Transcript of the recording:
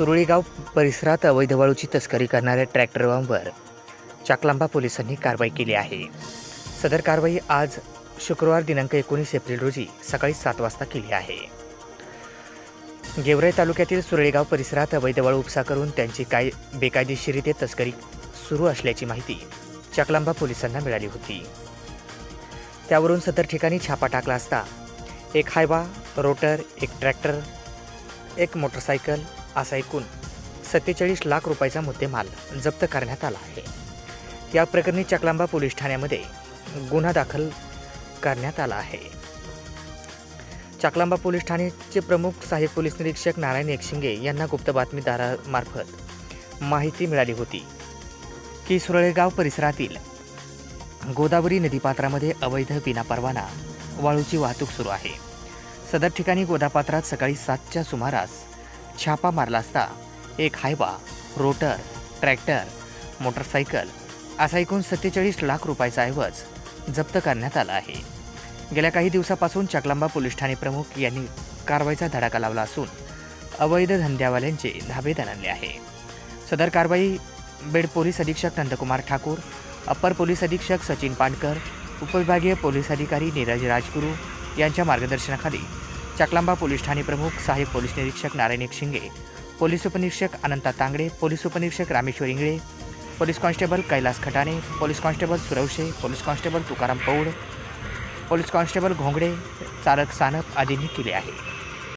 सुरळीगाव परिसरात अवैध वाळूची तस्करी करणाऱ्या ट्रॅक्टरवर चाकलांबा पोलिसांनी कारवाई केली आहे. सदर कारवाई आज शुक्रवार दिनांक एकोणीस एप्रिल रोजी सकाळी सात वाजता केली आहे. गेवराई तालुक्यातील सुरळीगाव परिसरात अवैध वाळू उपसा करून त्यांची काय बेकायदेशीरित्या तस्करी सुरू असल्याची माहिती चाकलांबा पोलिसांना मिळाली होती. त्यावरून सदर ठिकाणी छापा टाकला असता एक हायवा रोटर एक ट्रॅक्टर एक मोटरसायकल असा एकूण सत्तेचाळीस लाख रुपयाचा मुद्देमाल जप्त करण्यात आला आहे. या प्रकरणी चकलांबा पोलीस ठाण्यामध्ये गुन्हा दाखल करण्यात आला आहे. चाकलांबा पोलीस ठाण्याचे प्रमुख सहाय्यक पोलीस निरीक्षक नारायण एकशिंगे यांना गुप्त बातमीदारामार्फत माहिती मिळाली होती. की सुरळेगाव परिसरातील गोदावरी नदीपात्रामध्ये अवैध विनापरवाना वाळूची वाहतूक सुरू आहे. सदर ठिकाणी गोदापात्रात सकाळी सातच्या सुमारास छापा मारला असता एक हायवा रोटर ट्रॅक्टर मोटरसायकल असा एकूण सत्तेचाळीस लाख रुपयाचा ऐवज जप्त करण्यात आला आहे. गेल्या काही दिवसापासून चकलांबा पोलीस ठाणे प्रमुख यांनी कारवाईचा धडाका लावला असून अवैध धंद्यावाल्यांचे धाबे दणले आहे. सदर कारवाई बेड पोलीस अधीक्षक नंदकुमार ठाकूर अप्पर पोलीस अधीक्षक सचिन पांडकर उपविभागीय पोलीस अधिकारी नीरज राजगुरू यांच्या मार्गदर्शनाखाली चकलांबा पोलीस ठाणे प्रमुख सहाय्यक पोलीस निरीक्षक नारायण शिंगे पोलीस उपनिरीक्षक अनंता तांगडे पोलीस उपनिरीक्षक Rameshwar Ingle police constable Kailas Khatane police constable Suravshe police constable Tukaram Paud police constable Ghongade चालक सानप आदींनी केले आहे.